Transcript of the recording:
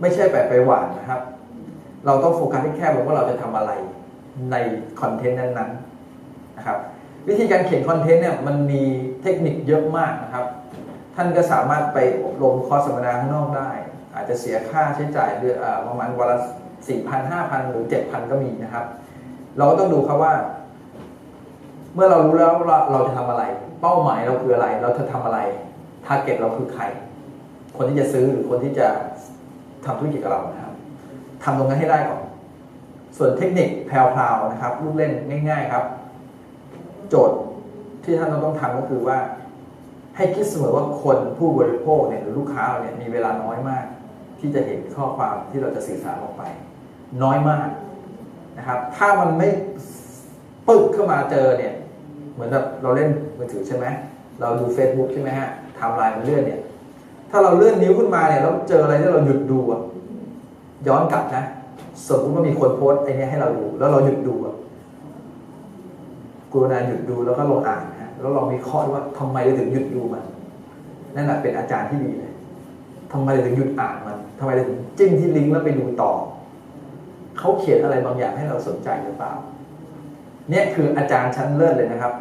ไม่ใช่แบบไปหวานนะครับ เราต้องโฟกัสที่แค่ว่าเราจะทำอะไรในคอนเทนต์นั้นๆนะครับ วิธีการเขียนคอนเทนต์เนี่ยมันมีเทคนิคเยอะมากนะครับ ท่านก็สามารถไปอบรมคอร์สสัมมนาข้างนอกได้ อาจจะเสียค่าใช้จ่ายเดือนอ่าประมาณวันละสี่พันห้าพันหรือเจ็ดพันก็มีนะครับ เราก็ต้องดูครับว่า เมื่อเรารู้แล้วว่าเราจะทำอะไร เป้าหมายเราคืออะไร เราจะทำอะไรทาร์เก็ตเราคือใคร คนที่จะซื้อหรือคนที่จะ ทำธุรกิจกับเรานะครับทำตรงนั้นให้ได้ก่อน ส่วนเทคนิคแพรวๆนะครับลูกเล่นง่าย ๆครับ โจทย์ที่ท่านต้องทำก็คือว่า ให้คิดเสมอว่าคนผู้บริโภคเนี่ยหรือลูกค้าเราเนี่ยมีเวลาน้อยมาก ที่จะเห็นข้อความที่เราจะสื่อสารออกไป น้อยมากนะครับ ถ้ามันไม่ปึ๊กเข้ามาเจอเนี่ย เหมือนแบบเราเล่นมือถือใช่ไหมเราดู Facebook ใช่ไหมฮะไทม์ไลน์มันเลื่อนเนี่ย ถ้าเราเลื่อนนิ้วขึ้นมาเนี่ยแล้วเจออะไรที่เราหยุดดูอะย้อนกลับนะสมมติว่ามีคนโพสต์ไอ้เนี้ยให้เราดู แล้วเราหยุดดูอะกรุณาหยุดดูแล้วก็ลองอ่านนะแล้วลองมีข้อว่าทำไมเราถึงหยุดดูมันนั่นแหละเป็นอาจารย์ที่ดีเลยทำไมเราถึงหยุดอ่านมันทำไมเราถึงจิ้มที่ลิงก์แล้วไปดูต่อเขาเขียนอะไรบางอย่างให้เราสนใจหรือเปล่า เนี่ยคืออาจารย์ชั้นเลิศเลยนะครับ